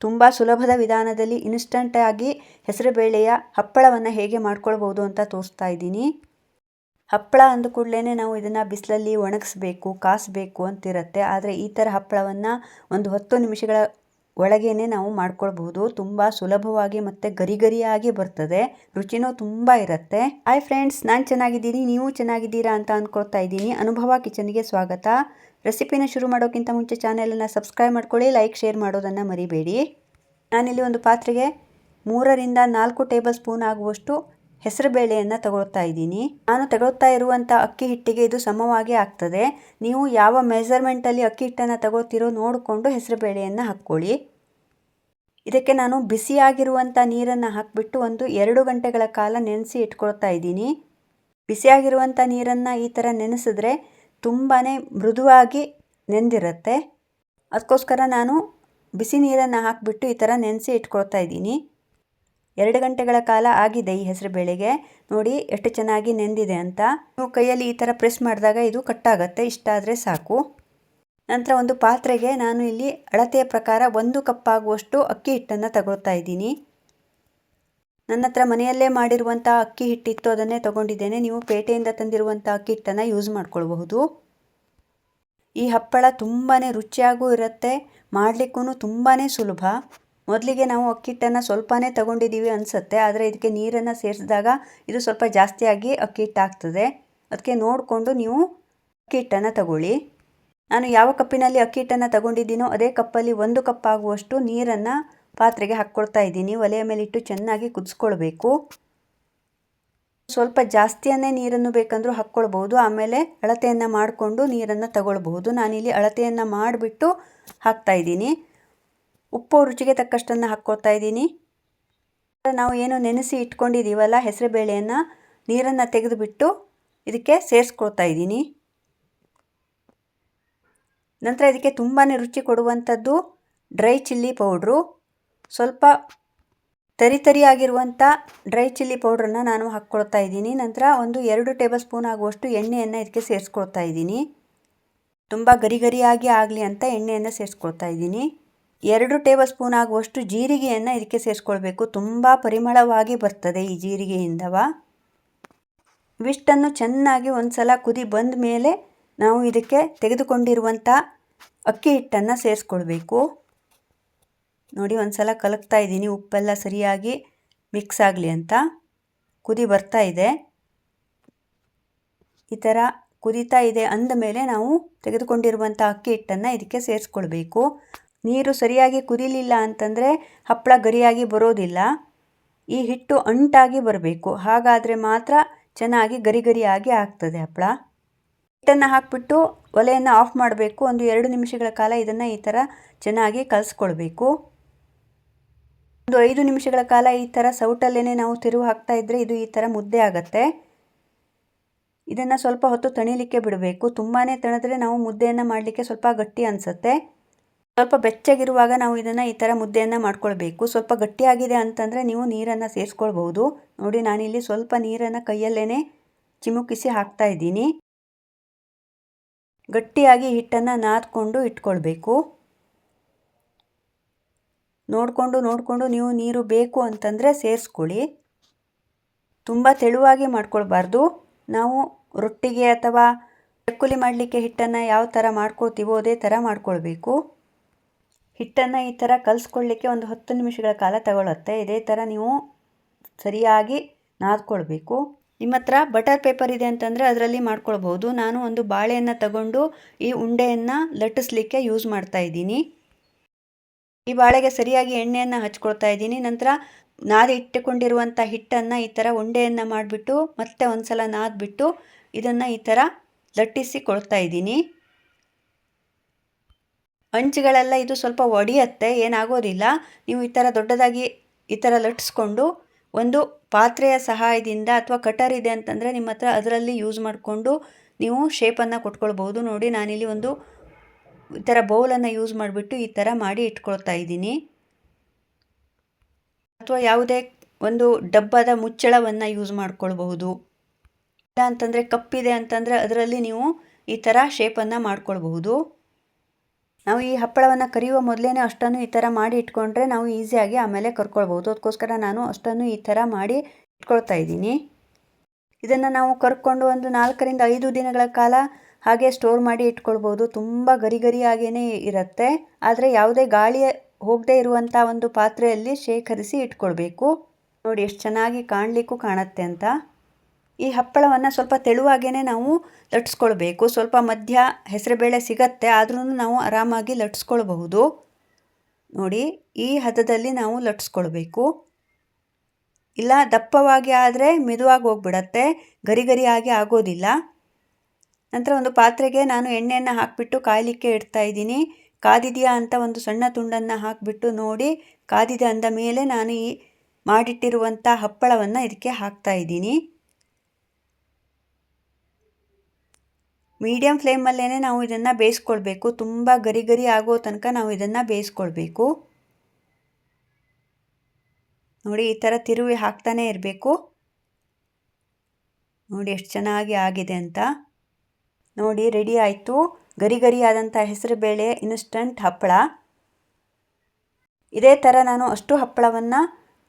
ತುಂಬ ಸುಲಭದ ವಿಧಾನದಲ್ಲಿ ಇನ್ಸ್ಟಂಟಾಗಿ ಹೆಸರುಬೇಳೆಯ ಹಪ್ಪಳವನ್ನು ಹೇಗೆ ಮಾಡ್ಕೊಳ್ಬೋದು ಅಂತ ತೋರಿಸ್ತಾ ಇದ್ದೀನಿ. ಹಪ್ಪಳ ಅಂದ ಕೂಡಲೇ ನಾವು ಇದನ್ನು ಬಿಸಿಲಲ್ಲಿ ಒಣಗಿಸ್ಬೇಕು, ಕಾಸಬೇಕು ಅಂತಿರುತ್ತೆ. ಆದರೆ ಈ ಥರ ಹಪ್ಪಳವನ್ನು ಒಂದು ಹತ್ತು ನಿಮಿಷಗಳ ಒಳಗೇನೆ ನಾವು ಮಾಡ್ಕೊಳ್ಬೋದು ತುಂಬ ಸುಲಭವಾಗಿ ಮತ್ತು ಗರಿ ಗರಿಯಾಗಿ ಬರ್ತದೆ. ರುಚಿನೂ ತುಂಬ ಇರುತ್ತೆ. ಹಾಯ್ ಫ್ರೆಂಡ್ಸ್ ನಾನು ಚೆನ್ನಾಗಿದ್ದೀನಿ, ನೀವು ಚೆನ್ನಾಗಿದ್ದೀರಾ ಅಂತ ಅಂದ್ಕೊಳ್ತಾ ಇದ್ದೀನಿ. ಅನುಭವ ಕಿಚನ್ಗೆ ಸ್ವಾಗತ. ರೆಸಿಪಿನ ಶುರು ಮಾಡೋಕ್ಕಿಂತ ಮುಂಚೆ ಚಾನೆಲನ್ನು ಸಬ್ಸ್ಕ್ರೈಬ್ ಮಾಡ್ಕೊಳ್ಳಿ, ಲೈಕ್, ಶೇರ್ ಮಾಡೋದನ್ನು ಮರಿಬೇಡಿ. ನಾನಿಲ್ಲಿ ಒಂದು ಪಾತ್ರೆಗೆ ಮೂರರಿಂದ ನಾಲ್ಕು ಟೇಬಲ್ ಸ್ಪೂನ್ ಆಗುವಷ್ಟು ಹೆಸರುಬೇಳೆಯನ್ನು ತಗೊಳ್ತಾ ಇದ್ದೀನಿ. ನಾನು ತಗೊಳ್ತಾ ಇರುವಂಥ ಅಕ್ಕಿ ಹಿಟ್ಟಿಗೆ ಇದು ಸಮವಾಗಿ ಆಗ್ತದೆ. ನೀವು ಯಾವ ಮೆಜರ್ಮೆಂಟಲ್ಲಿ ಅಕ್ಕಿ ಹಿಟ್ಟನ್ನು ತಗೋತಿರೋ ನೋಡಿಕೊಂಡು ಹೆಸರುಬೇಳೆಯನ್ನು ಹಾಕ್ಕೊಳ್ಳಿ. ಇದಕ್ಕೆ ನಾನು ಬಿಸಿಯಾಗಿರುವಂಥ ನೀರನ್ನು ಹಾಕಿಬಿಟ್ಟು ಒಂದು ಎರಡು ಗಂಟೆಗಳ ಕಾಲ ನೆನೆಸಿ ಇಟ್ಕೊಳ್ತಾ ಇದ್ದೀನಿ. ಬಿಸಿಯಾಗಿರುವಂಥ ನೀರನ್ನು ಈ ಥರ ನೆನೆಸಿದ್ರೆ ತುಂಬಾ ಮೃದುವಾಗಿ ನೆಂದಿರುತ್ತೆ. ಅದಕ್ಕೋಸ್ಕರ ನಾನು ಬಿಸಿ ನೀರನ್ನು ಹಾಕಿಬಿಟ್ಟು ಈ ಥರ ನೆನೆಸಿ ಇಟ್ಕೊಳ್ತಾ ಇದ್ದೀನಿ. ಎರಡು ಗಂಟೆಗಳ ಕಾಲ ಆಗಿದೆ ಈ ಹೆಸರು ಬೇಳೆಗೆ. ನೋಡಿ ಎಷ್ಟು ಚೆನ್ನಾಗಿ ನೆಂದಿದೆ ಅಂತ. ನೀವು ಕೈಯಲ್ಲಿ ಈ ಥರ ಪ್ರೆಸ್ ಮಾಡಿದಾಗ ಇದು ಕಟ್ಟಾಗತ್ತೆ ಇಷ್ಟಾದರೆ ಸಾಕು. ನಂತರ ಒಂದು ಪಾತ್ರೆಗೆ ನಾನು ಇಲ್ಲಿ ಅಳತೆಯ ಪ್ರಕಾರ ಒಂದು ಕಪ್ ಆಗುವಷ್ಟು ಅಕ್ಕಿ ಹಿಟ್ಟನ್ನು ತಗೊಳ್ತಾ ಇದ್ದೀನಿ. ನನ್ನ ಹತ್ರ ಮನೆಯಲ್ಲೇ ಮಾಡಿರುವಂಥ ಅಕ್ಕಿ ಹಿಟ್ಟಿತ್ತು, ಅದನ್ನೇ ತಗೊಂಡಿದ್ದೇನೆ. ನೀವು ಪೇಟೆಯಿಂದ ತಂದಿರುವಂಥ ಅಕ್ಕಿ ಹಿಟ್ಟನ್ನು ಯೂಸ್ ಮಾಡ್ಕೊಳ್ಬಹುದು. ಈ ಹಪ್ಪಳ ತುಂಬಾ ರುಚಿಯಾಗೂ ಇರುತ್ತೆ ಮಾಡಲಿಕ್ಕೂ ತುಂಬಾ ಸುಲಭ. ಮೊದಲಿಗೆ ನಾವು ಅಕ್ಕಿ ಹಿಟ್ಟನ್ನು ಸ್ವಲ್ಪನೇ ತಗೊಂಡಿದ್ದೀವಿ ಅನಿಸುತ್ತೆ, ಆದರೆ ಇದಕ್ಕೆ ನೀರನ್ನು ಸೇರಿಸಿದಾಗ ಇದು ಸ್ವಲ್ಪ ಜಾಸ್ತಿಯಾಗಿ ಅಕ್ಕಿ ಹಿಟ್ಟಾಗ್ತದೆ. ಅದಕ್ಕೆ ನೋಡಿಕೊಂಡು ನೀವು ಅಕ್ಕಿ ಹಿಟ್ಟನ್ನು ತಗೊಳ್ಳಿ. ನಾನು ಯಾವ ಕಪ್ಪಿನಲ್ಲಿ ಅಕ್ಕಿ ಹಿಟ್ಟನ್ನು ತಗೊಂಡಿದ್ದೀನೋ ಅದೇ ಕಪ್ಪಲ್ಲಿ ಒಂದು ಕಪ್ ಆಗುವಷ್ಟು ನೀರನ್ನು ಪಾತ್ರೆಗೆ ಹಾಕ್ಕೊಳ್ತಾ ಇದ್ದೀನಿ. ಒಲೆಯ ಮೇಲಿಟ್ಟು ಚೆನ್ನಾಗಿ ಕುದಿಸ್ಕೊಳ್ಬೇಕು. ಸ್ವಲ್ಪ ಜಾಸ್ತಿಯನ್ನೇ ನೀರನ್ನು ಬೇಕಂದರೂ ಹಾಕ್ಕೊಳ್ಬೋದು ಆಮೇಲೆ ಅಳತೆಯನ್ನು ಮಾಡಿಕೊಂಡು ನೀರನ್ನು ತಗೊಳ್ಬಹುದು. ನಾನಿಲ್ಲಿ ಅಳತೆಯನ್ನು ಮಾಡಿಬಿಟ್ಟು ಹಾಕ್ತಾ ಇದ್ದೀನಿ. ಉಪ್ಪು ರುಚಿಗೆ ತಕ್ಕಷ್ಟನ್ನು ಹಾಕ್ಕೊಳ್ತಾ ಇದ್ದೀನಿ. ನಾವು ಏನು ನೆನೆಸಿ ಇಟ್ಕೊಂಡಿದ್ದೀವಲ್ಲ, ಹೆಸರುಬೇಳೆಯನ್ನು, ನೀರನ್ನು ತೆಗೆದುಬಿಟ್ಟು ಇದಕ್ಕೆ ಸೇರಿಸ್ಕೊಳ್ತಾ ಇದ್ದೀನಿ. ನಂತರ ಇದಕ್ಕೆ ತುಂಬಾ ರುಚಿ ಕೊಡುವಂಥದ್ದು ಡ್ರೈ ಚಿಲ್ಲಿ ಪೌಡ್ರು. ಸ್ವಲ್ಪ ತರಿ ತರಿಯಾಗಿರುವಂಥ ಡ್ರೈ ಚಿಲ್ಲಿ ಪೌಡ್ರನ್ನ ನಾನು ಹಾಕ್ಕೊಳ್ತಾ ಇದ್ದೀನಿ. ನಂತರ ಒಂದು ಎರಡು ಟೇಬಲ್ ಸ್ಪೂನ್ ಆಗುವಷ್ಟು ಎಣ್ಣೆಯನ್ನು ಇದಕ್ಕೆ ಸೇರಿಸ್ಕೊಳ್ತಾ ಇದ್ದೀನಿ. ತುಂಬ ಗರಿ ಗರಿಯಾಗಿ ಆಗಲಿ ಅಂತ ಎಣ್ಣೆಯನ್ನು ಸೇರಿಸ್ಕೊಳ್ತಾ ಇದ್ದೀನಿ. ಎರಡು ಟೇಬಲ್ ಸ್ಪೂನ್ ಆಗುವಷ್ಟು ಜೀರಿಗೆಯನ್ನು ಇದಕ್ಕೆ ಸೇರಿಸ್ಕೊಳ್ಬೇಕು. ತುಂಬ ಪರಿಮಳವಾಗಿ ಬರ್ತದೆ ಈ ಜೀರಿಗೆಯಿಂದವ ಇವಿಷ್ಟನ್ನು ಚೆನ್ನಾಗಿ ಒಂದು ಸಲ ಕುದಿ ಬಂದ ಮೇಲೆ ನಾವು ಇದಕ್ಕೆ ತೆಗೆದುಕೊಂಡಿರುವಂಥ ಅಕ್ಕಿ ಹಿಟ್ಟನ್ನು ಸೇರಿಸ್ಕೊಳ್ಬೇಕು. ನೋಡಿ ಒಂದು ಸಲ ಕಲಕ್ತಾ ಇದ್ದೀನಿ. ಉಪ್ಪೆಲ್ಲ ಸರಿಯಾಗಿ ಮಿಕ್ಸ್ ಆಗಲಿ ಅಂತ. ಕುದಿ ಬರ್ತಾ ಇದೆ. ಈ ಥರ ಕುದೀತಾ ಇದೆ ಅಂದ ಮೇಲೆ ನಾವು ತೆಗೆದುಕೊಂಡಿರುವಂಥ ಅಕ್ಕಿ ಹಿಟ್ಟನ್ನು ಇದಕ್ಕೆ ಸೇರಿಸ್ಕೊಳ್ಬೇಕು. ನೀರು ಸರಿಯಾಗಿ ಕುದಿಲಿಲ್ಲ ಅಂತಂದರೆ ಹಪ್ಪಳ ಗರಿಯಾಗಿ ಬರೋದಿಲ್ಲ. ಈ ಹಿಟ್ಟು ಅಂಟಾಗಿ ಬರಬೇಕು. ಹಾಗಾದರೆ ಮಾತ್ರ ಚೆನ್ನಾಗಿ ಗರಿ ಗರಿಯಾಗಿ ಆಗ್ತದೆ ಹಪ್ಪಳ. ಹಿಟ್ಟನ್ನು ಹಾಕಿಬಿಟ್ಟು ಒಲೆಯನ್ನು ಆಫ್ ಮಾಡಬೇಕು. ಒಂದು ಎರಡು ನಿಮಿಷಗಳ ಕಾಲ ಇದನ್ನು ಈ ಥರ ಚೆನ್ನಾಗಿ ಕಲಿಸ್ಕೊಳ್ಬೇಕು. ಒಂದು ಐದು ನಿಮಿಷಗಳ ಕಾಲ ಈ ಥರ ಸೌಟಲ್ಲೇ ನಾವು ತಿರುವು ಹಾಕ್ತಾ ಇದ್ದರೆ ಇದು ಈ ಥರ ಮುದ್ದೆ ಆಗುತ್ತೆ. ಇದನ್ನು ಸ್ವಲ್ಪ ಹೊತ್ತು ತಣಿಲಿಕ್ಕೆ ಬಿಡಬೇಕು. ತುಂಬಾ ತಣಿದ್ರೆ ನಾವು ಮುದ್ದೆಯನ್ನು ಮಾಡಲಿಕ್ಕೆ ಸ್ವಲ್ಪ ಗಟ್ಟಿ ಅನಿಸುತ್ತೆ. ಸ್ವಲ್ಪ ಬೆಚ್ಚಗಿರುವಾಗ ನಾವು ಇದನ್ನು ಈ ಥರ ಮುದ್ದೆಯನ್ನು ಮಾಡ್ಕೊಳ್ಬೇಕು. ಸ್ವಲ್ಪ ಗಟ್ಟಿಯಾಗಿದೆ ಅಂತಂದರೆ ನೀವು ನೀರನ್ನು ಸೇರಿಸ್ಕೊಳ್ಬೋದು ನೋಡಿ, ನಾನಿಲ್ಲಿ ಸ್ವಲ್ಪ ನೀರನ್ನು ಕೈಯಲ್ಲೇ ಚಿಮುಕಿಸಿ ಹಾಕ್ತಾ ಇದ್ದೀನಿ. ಗಟ್ಟಿಯಾಗಿ ಹಿಟ್ಟನ್ನು ನಾದ್ಕೊಂಡು ಇಟ್ಕೊಳ್ಬೇಕು. ನೋಡಿಕೊಂಡು ನೋಡಿಕೊಂಡು ನೀವು ನೀರು ಬೇಕು ಅಂತಂದರೆ ಸೇರಿಸ್ಕೊಳ್ಳಿ. ತುಂಬ ತೆಳುವಾಗಿ ಮಾಡ್ಕೊಳ್ಬಾರ್ದು. ನಾವು ರೊಟ್ಟಿಗೆ ಅಥವಾ ಚಕ್ಕುಲಿ ಮಾಡಲಿಕ್ಕೆ ಹಿಟ್ಟನ್ನು ಯಾವ ಥರ ಮಾಡ್ಕೋತೀವೋ ಅದೇ ಥರ ಮಾಡ್ಕೊಳ್ಬೇಕು. ಹಿಟ್ಟನ್ನು ಈ ಥರ ಕಲಿಸ್ಕೊಳ್ಳಿಕ್ಕೆ ಒಂದು ಹತ್ತು ನಿಮಿಷಗಳ ಕಾಲ ತಗೊಳ್ಳುತ್ತೆ ಇದೇ ಥರ ನೀವು ಸರಿಯಾಗಿ ನಾದ್ಕೊಳ್ಬೇಕು. ನಿಮ್ಮ ಹತ್ರ ಬಟರ್ ಪೇಪರ್ ಇದೆ ಅಂತಂದರೆ ಅದರಲ್ಲಿ ಮಾಡ್ಕೊಳ್ಬೋದು ನಾನು ಒಂದು ಬಾಳೆಯನ್ನು ತಗೊಂಡು ಈ ಉಂಡೆಯನ್ನು ಲಟ್ಟಿಸ್ಲಿಕ್ಕೆ ಯೂಸ್ ಮಾಡ್ತಾ ಇದ್ದೀನಿ. ಈ ಬಾಳೆಗೆ ಸರಿಯಾಗಿ ಎಣ್ಣೆಯನ್ನು ಹಚ್ಕೊಳ್ತಾ ಇದ್ದೀನಿ. ನಂತರ ನಾದಿ ಇಟ್ಟುಕೊಂಡಿರುವಂಥ ಹಿಟ್ಟನ್ನು ಈ ಥರ ಉಂಡೆಯನ್ನು ಮಾಡಿಬಿಟ್ಟು, ಮತ್ತೆ ಒಂದು ಸಲ ನಾದ್ಬಿಟ್ಟು ಇದನ್ನು ಈ ಥರ ಲಟ್ಟಿಸಿಕೊಳ್ತಾ ಇದ್ದೀನಿ. ಅಂಚುಗಳೆಲ್ಲ ಇದು ಸ್ವಲ್ಪ ಒಡೆಯತ್ತೆ, ಏನಾಗೋದಿಲ್ಲ. ನೀವು ಈ ಥರ ದೊಡ್ಡದಾಗಿ ಈ ಥರ ಲಟ್ಟಿಸ್ಕೊಂಡು ಒಂದು ಪಾತ್ರೆಯ ಸಹಾಯದಿಂದ ಅಥವಾ ಕಟರ್ ಇದೆ ಅಂತಂದರೆ ನಿಮ್ಮ ಹತ್ರ ಅದರಲ್ಲಿ ಯೂಸ್ ಮಾಡಿಕೊಂಡು ನೀವು ಶೇಪನ್ನು ಕೊಟ್ಕೊಳ್ಬೋದು ನೋಡಿ, ನಾನಿಲ್ಲಿ ಒಂದು ಈ ಥರ ಬೌಲನ್ನು ಯೂಸ್ ಮಾಡಿಬಿಟ್ಟು ಈ ಥರ ಮಾಡಿ ಇಟ್ಕೊಳ್ತಾ ಇದ್ದೀನಿ. ಅಥವಾ ಯಾವುದೇ ಒಂದು ಡಬ್ಬದ ಮುಚ್ಚಳವನ್ನು ಯೂಸ್ ಮಾಡ್ಕೊಳ್ಬಹುದು. ಇಲ್ಲ ಅಂತಂದರೆ ಕಪ್ಪಿದೆ ಅಂತಂದರೆ ಅದರಲ್ಲಿ ನೀವು ಈ ಥರ ಶೇಪನ್ನು ಮಾಡ್ಕೊಳ್ಬಹುದು. ನಾವು ಈ ಹಪ್ಪಳವನ್ನು ಕರಿಯುವ ಮೊದಲೇ ಅಷ್ಟನ್ನು ಈ ಥರ ಮಾಡಿ ಇಟ್ಕೊಂಡ್ರೆ ನಾವು ಈಸಿಯಾಗಿ ಆಮೇಲೆ ಕರ್ಕೊಳ್ಬೋದು ಅದಕ್ಕೋಸ್ಕರ ನಾನು ಅಷ್ಟನ್ನು ಈ ಥರ ಮಾಡಿ ಇಟ್ಕೊಳ್ತಾ ಇದ್ದೀನಿ. ಇದನ್ನು ನಾವು ಕರ್ಕೊಂಡು ಒಂದು ನಾಲ್ಕರಿಂದ ಐದು ದಿನಗಳ ಕಾಲ ಹಾಗೆ ಸ್ಟೋರ್ ಮಾಡಿ ಇಟ್ಕೊಳ್ಬೋದು. ತುಂಬ ಗರಿ ಗರಿಯಾಗೇ ಇರುತ್ತೆ. ಆದರೆ ಯಾವುದೇ ಗಾಳಿ ಹೋಗದೇ ಇರುವಂಥ ಒಂದು ಪಾತ್ರೆಯಲ್ಲಿ ಶೇಖರಿಸಿ ಇಟ್ಕೊಳ್ಬೇಕು. ನೋಡಿ ಎಷ್ಟು ಚೆನ್ನಾಗಿ ಕಾಣಲಿಕ್ಕೂ ಕಾಣುತ್ತೆ ಅಂತ. ಈ ಹಪ್ಪಳವನ್ನು ಸ್ವಲ್ಪ ತೆಳುವಾಗೇ ನಾವು ಲಟ್ಸ್ಕೊಳ್ಬೇಕು. ಸ್ವಲ್ಪ ಮಧ್ಯ ಹೆಸರುಬೇಳೆ ಸಿಗತ್ತೆ ಆದ್ರೂ ನಾವು ಆರಾಮಾಗಿ ಲಟ್ಸ್ಕೊಳ್ಬಹುದು. ನೋಡಿ, ಈ ಹದದಲ್ಲಿ ನಾವು ಲಟ್ಸ್ಕೊಳ್ಬೇಕು. ಇಲ್ಲ, ದಪ್ಪವಾಗಿ ಆದರೆ ಮೆದುವಾಗಿ ಹೋಗ್ಬಿಡತ್ತೆ. ಗರಿ ಗರಿಯಾಗಿ ಆಗೋದಿಲ್ಲ. ನಂತರ ಒಂದು ಪಾತ್ರೆಗೆ ನಾನು ಎಣ್ಣೆಯನ್ನು ಹಾಕಿಬಿಟ್ಟು ಕಾಯಲಿಕ್ಕೆ ಇಡ್ತಾ ಇದ್ದೀನಿ. ಕಾದಿದೆಯಾ ಅಂತ ಒಂದು ಸಣ್ಣ ತುಂಡನ್ನು ಹಾಕಿಬಿಟ್ಟು ನೋಡಿ, ಕಾದಿದೆ ಅಂದ ಮೇಲೆ ನಾನು ಈ ಮಾಡಿಟ್ಟಿರುವಂಥ ಹಪ್ಪಳವನ್ನು ಇದಕ್ಕೆ ಹಾಕ್ತಾ ಇದ್ದೀನಿ. ಮೀಡಿಯಮ್ ಫ್ಲೇಮಲ್ಲೇ ನಾವು ಇದನ್ನು ಬೇಯಿಸ್ಕೊಳ್ಬೇಕು. ತುಂಬ ಗರಿ ಗರಿ ಆಗೋ ತನಕ ನಾವು ಇದನ್ನು ಬೇಯಿಸ್ಕೊಳ್ಬೇಕು. ನೋಡಿ, ಈ ಥರ ತಿರುವಿ ಹಾಕ್ತಾನೇ ಇರಬೇಕು. ನೋಡಿ, ಎಷ್ಟು ಚೆನ್ನಾಗಿ ಆಗಿದೆ ಅಂತ. ನೋಡಿ, ರೆಡಿ ಆಯಿತು. ಗರಿ ಗರಿ ಆದಂಥ ಹೆಸರುಬೇಳೆ ಇನ್ಸ್ಟಂಟ್ ಹಪ್ಪಳ. ಇದೇ ಥರ ನಾನು ಅಷ್ಟು ಹಪ್ಪಳವನ್ನು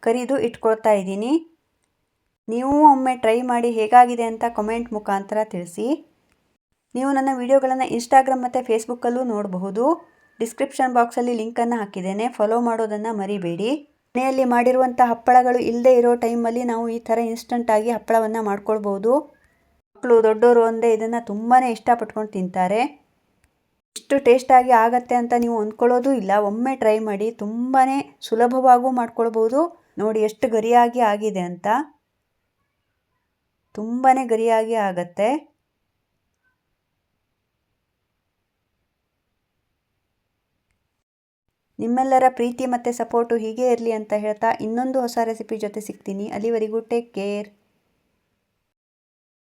ಕರಿದು ಇಟ್ಕೊಳ್ತಾ ಇದ್ದೀನಿ. ನೀವು ಒಮ್ಮೆ ಟ್ರೈ ಮಾಡಿ ಹೇಗಾಗಿದೆ ಅಂತ ಕಮೆಂಟ್ ಮುಖಾಂತರ ತಿಳಿಸಿ. ನೀವು ನನ್ನ ವಿಡಿಯೋಗಳನ್ನು ಇನ್ಸ್ಟಾಗ್ರಾಮ್ ಮತ್ತು ಫೇಸ್ಬುಕ್ಕಲ್ಲೂ ನೋಡಬಹುದು. ಡಿಸ್ಕ್ರಿಪ್ಷನ್ ಬಾಕ್ಸಲ್ಲಿ ಲಿಂಕನ್ನು ಹಾಕಿದ್ದೇನೆ. ಫಾಲೋ ಮಾಡೋದನ್ನು ಮರಿಬೇಡಿ. ಮನೆಯಲ್ಲಿ ಮಾಡಿರುವಂಥ ಹಪ್ಪಳಗಳು ಇಲ್ಲದೇ ಇರೋ ಟೈಮಲ್ಲಿ ನಾವು ಈ ಥರ ಇನ್ಸ್ಟಂಟಾಗಿ ಹಪ್ಪಳವನ್ನು ಮಾಡ್ಕೊಳ್ಬೋದು ಮಕ್ಕಳು ದೊಡ್ಡವರು ಒಂದೇ ಇದನ್ನು ತುಂಬಾ ಇಷ್ಟಪಟ್ಕೊಂಡು ತಿಂತಾರೆ. ಇಷ್ಟು ಟೇಸ್ಟಾಗಿ ಆಗತ್ತೆ ಅಂತ ನೀವು ಅಂದ್ಕೊಳ್ಳೋದು ಇಲ್ಲ. ಒಮ್ಮೆ ಟ್ರೈ ಮಾಡಿ ತುಂಬಾ ಸುಲಭವಾಗೂ ಮಾಡ್ಕೊಳ್ಬೋದು. ನೋಡಿ ಎಷ್ಟು ಗರಿಯಾಗಿ ಆಗಿದೆ ಅಂತ. ತುಂಬಾ ಗರಿಯಾಗಿ ಆಗತ್ತೆ. ನಿಮ್ಮೆಲ್ಲರ ಪ್ರೀತಿ ಮತ್ತು ಸಪೋರ್ಟು ಹೀಗೆ ಇರಲಿ ಅಂತ ಹೇಳ್ತಾ ಇನ್ನೊಂದು ಹೊಸ ರೆಸಿಪಿ ಜೊತೆ ಸಿಗ್ತೀನಿ. ಅಲ್ಲಿವರೆಗೂ ಟೇಕ್ ಕೇರ್